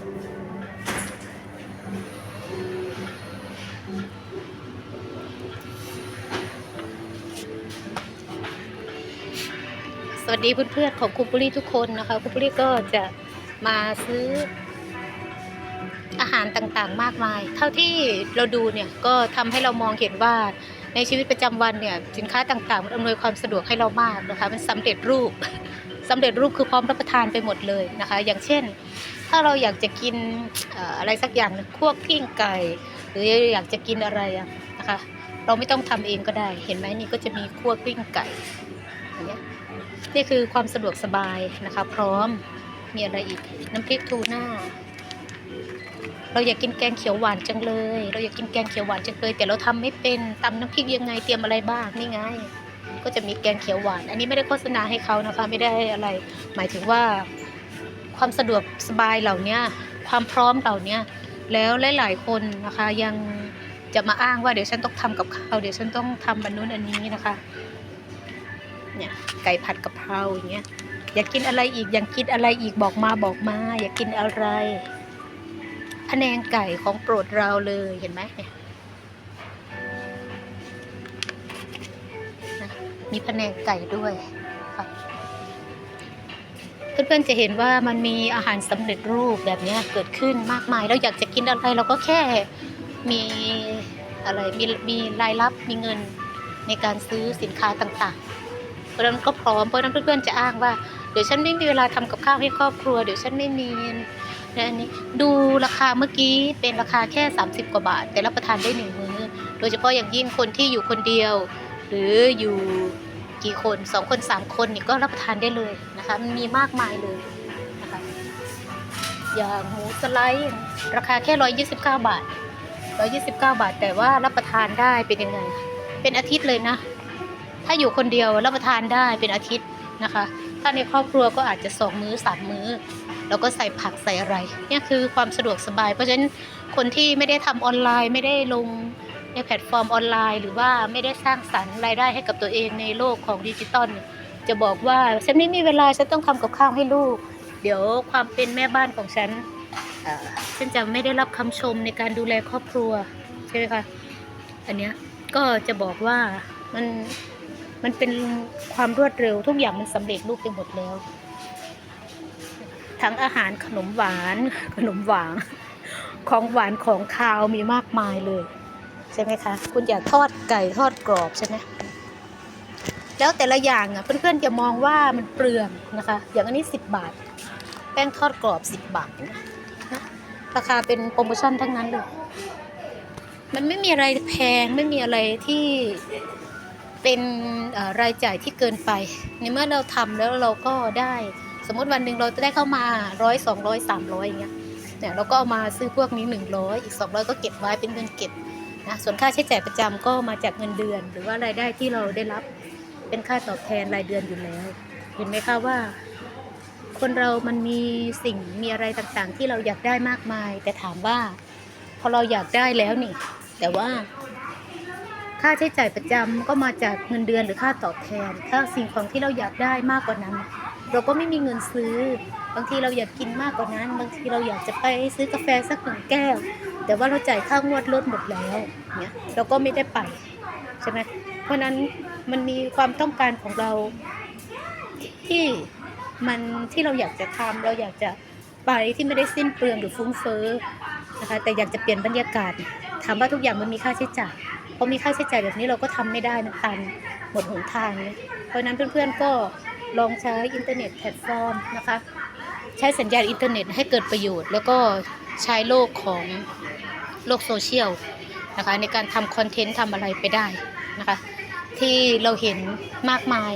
สวัสดีเพื่อนๆของครูปุรีทุกคนนะคะครูปุรีก็จะมาซื้ออาหารต่างๆ มากมาย เท่าที่เราดูเนี่ยก็ทำให้เรามองเห็นว่าในชีวิตประจำวันเนี่ยสินค้าต่างๆมันอำนวยความสะดวกให้เรามากนะคะมันสำเร็จรูป สำเร็จรูปคือพร้อมรับประทานไปหมดเลยนะคะ อย่างเช่น ถ้าเราอยากจะกินอะไรสักอย่างคั่วกิ้งไก่ หรืออยากจะกินอะไรนะคะ เราไม่ต้องทำเองก็ได้ เห็นไหมนี่ก็จะมีคั่วกิ้งไก่อย่างเงี้ยนี่คือความสะดวกสบายนะคะ พร้อมมีอะไรอีกน้ำพริกทูน่าเราอยากกินแกงเขียวหวานจังเลย เราอยากกินแกงเขียวหวานจังเลยแต่เราทำไม่เป็นตำน้ำพริกยังไงเตรียมอะไรบ้างนี่ไง ก็จะมีแกงเขียวหวาน อันนี้ไม่ได้โฆษณาให้เขานะคะ ไม่ได้อะไร หมายถึงว่าความสะดวกสบายเหล่านี้ความพร้อมเหล่านี้แล้วหลาย ๆ คนนะคะยังจะมาอ้างว่าเดี๋ยวฉันต้องทำกับข้าวเดี๋ยวฉันต้องทำอันนู้นอันนี้นะคะ เนี่ยไก่ผัดกะเพราอย่างเงี้ยอยากกินอะไรอีกอยากกินอะไรอีกบอกมาบอกมา อยากกินอะไรพะแนงไก่ของโปรดเราเลยเห็นไหมเนี่ย มีพะแนงไก่ด้วยค่ะเพื่อนๆจะเห็นว่ามันมีอาหารสำเร็จรูปแบบนี้เกิดขึ้นมากมายเราอยากจะกินอะไรเราก็แค่มีอะไรมีมีรายรับมีเงินในการซื้อสินค้าต่างๆ เพราะนั้นก็พร้อมเพราะนั้นเพื่อนๆจะอ้างว่าเดี๋ยวฉันไม่มีเวลาทำกับข้าวให้ครอบครัวเดี๋ยวฉันไม่มีนะอันนี้ดูราคาเมื่อกี้เป็นราคาแค่ 30 กว่าบาท แต่รับประทานได้หนึ่งมื้อ โดยเฉพาะอย่างยิ่งคนที่อยู่คนเดียว หรืออยู่กี่คนสองคนสามคนนี่ก็รับประทานได้เลยนะคะมันมีมากมายเลยนะคะอย่างหมูสไลด์ราคาแค่129บาท129บาท แต่ว่ารับประทานได้เป็นยังไง เป็นอาทิตย์เลยนะ ถ้าอยู่คนเดียวรับประทานได้เป็นอาทิตย์นะคะ ถ้าในครอบครัวก็อาจจะสองมื้อสามมื้อแล้วก็ใส่ผักใส่อะไรนี่คือความสะดวกสบาย เพราะฉะนั้นคนที่ไม่ได้ทำออนไลน์ไม่ได้ลง ในแพลตฟอร์มออนไลน์ หรือว่าไม่ได้สร้างสรรค์รายได้ให้กับตัวเองในโลกของดิจิตอลจะบอกว่าฉันไม่มีเวลาฉันต้องทำกับข้าวให้ลูก เดี๋ยวความเป็นแม่บ้านของฉันฉันจะไม่ได้รับคำชมในการดูแลครอบครัวใช่ไหมคะอันเนี้ยก็จะบอกว่ามันมันเป็นความรวดเร็วทุกอย่างมันสำเร็จรูปไปหมดแล้ว ทั้งอาหารขนมหวาน ขนมหวานของหวานของคาวมีมากมายเลย ใช่ไหมคะ คุณอยากทอดไก่ทอดกรอบใช่ไหมแล้วแต่ละอย่างอะเพื่อนๆจะมองว่ามันเปลืองนะคะ อย่างอันนี้ 10 บาท แป้งทอดกรอบ 10 บาทนะราคาเป็นโปรโมชั่นทั้งนั้นเลยมันไม่มีอะไรแพงไม่มีอะไรที่เป็นรายจ่ายที่เกินไปในเมื่อเราทำแล้วเราก็ได้ สมมติวันหนึ่งเราจะได้เข้ามาร้อยสองร้อยสามร้อยอย่างเงี้ยเนี่ยเราก็เอามาซื้อพวกนี้หนึ่งร้อยอีกสองร้อยก็เก็บไว้เป็นเงินเก็บ นะส่วนค่าใช้จ่ายประจำก็มาจากเงินเดือน หรือว่ารายได้ที่เราได้รับเป็นค่าตอบแทนรายเดือนอยู่แล้ว เห็นไหมคะว่า คนเรามันมีสิ่งมีอะไรต่างๆ ที่เราอยากได้มากมาย แต่ถามว่า พอเราอยากได้แล้วนี่ แต่ว่า ค่าใช้จ่ายประจำก็มาจากเงินเดือนหรือค่าตอบแทน ถ้าสิ่งของที่เราอยากได้มากกว่านั้น เราก็ไม่มีเงินซื้อ บางทีเราอยากกินมากกว่านั้น บางทีเราอยากจะไปซื้อกาแฟสักหนึ่งแก้ว แต่ว่าเราจ่ายค่างวดรถหมดแล้วเนี่ยเราก็ไม่ได้ไปใช่ไหมเพราะนั้นมันมีความต้องการของเราที่มันที่เราอยากจะทำเราอยากจะไปที่ไม่ได้สิ้นเปลืองหรือฟุ้งเฟ้อนะคะแต่อยากจะเปลี่ยนบรรยากาศ ถามว่าทุกอย่างมันมีค่าใช้จ่ายพอมีค่าใช้จ่ายแบบนี้เราก็ทำไม่ได้นะตันหมดหนทางเลยเพราะฉะนั้นเพื่อนๆก็ลองใช้อินเทอร์เน็ตแพลตฟอร์มนะคะ ใช้สัญญาณอินเทอร์เน็ตให้เกิดประโยชน์ แล้วก็ใช้โลกของ โลกโซเชียลนะคะในการทำคอนเทนต์ทำอะไรไปได้นะคะที่เราเห็นมากมาย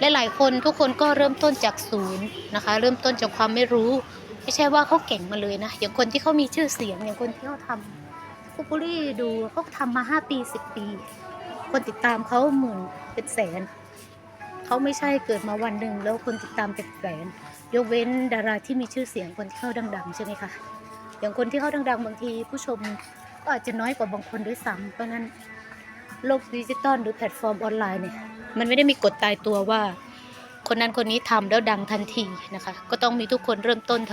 และหลายคนทุกคนก็เริ่มต้นจากศูนย์นะคะ เริ่มต้นจากความไม่รู้ ไม่ใช่ว่าเขาเก่งมาเลยนะ อย่างคนที่เขามีชื่อเสียง อย่างคนที่เขาทำคูปุรี่ดูเขาทำมาห้าปีสิบปี คนติดตามเขาหมื่นเป็นแสน เขาไม่ใช่เกิดมาวันหนึ่งแล้วคนติดตามเป็นแสน ยกเว้นดาราที่มีชื่อเสียงคนที่เข้าดัง ๆ ใช่ไหมคะ อย่างคนที่เข้าดังๆ บางทีผู้ชมก็อาจจะน้อยกว่าบางคนด้วยซ้ำเพราะนั้นโลกดิจิตอลหรือแพลตฟอร์มออนไลน์เนี่ยมันไม่ได้มีกฎตายตัวว่า คนนั้นคนนี้ทำแล้วดังทันทีนะคะ ก็ต้องมีทุกคนเริ่มต้น